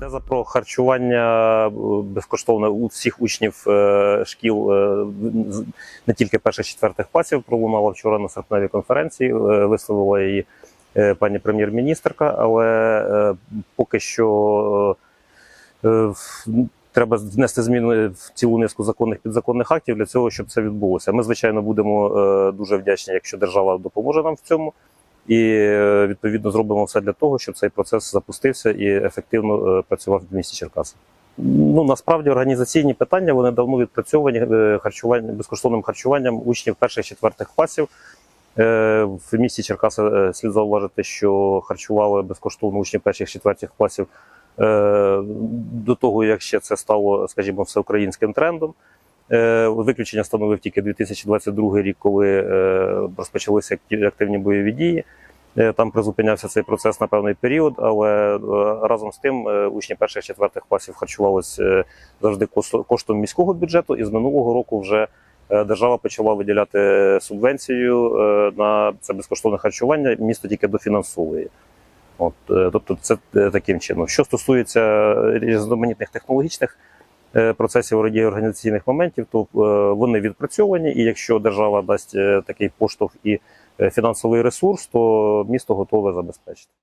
Теза про харчування е, безкоштовне у всіх учнів е, шкіл е, не тільки перших четвертих класів пролунала вчора на серпневій конференції. Висловила її пані прем'єр-міністрка, але поки що треба внести зміни в цілу низку законних підзаконних актів для цього, щоб це відбулося. Ми, звичайно, будемо дуже вдячні, якщо держава допоможе нам в цьому. І е, відповідно зробимо все для того, щоб цей процес запустився і ефективно е, працював в місті Черкаси. Ну насправді організаційні питання вони давно відпрацьовані е, харчування безкоштовним харчуванням учнів перших четвертих класів. В місті Черкаси е, слід зауважити, що харчували безкоштовно учні перших четвертих класів до того, як ще це стало, скажімо, всеукраїнським трендом. Виключення становив тільки 2022 рік, коли розпочалися активні бойові дії. Е, Там призупинявся цей процес на певний період, але е, разом з тим е, учні перших четвертих класів харчувалися завжди коштом міського бюджету, і з минулого року вже держава почала виділяти субвенцію на це безкоштовне харчування. Місто тільки дофінансовує. От, тобто, це таким чином. Що стосується різноманітних технологічних процесів і організаційних моментів, то е, вони відпрацьовані, і якщо держава дасть е, такий поштовх і е, фінансовий ресурс, то місто готове забезпечити.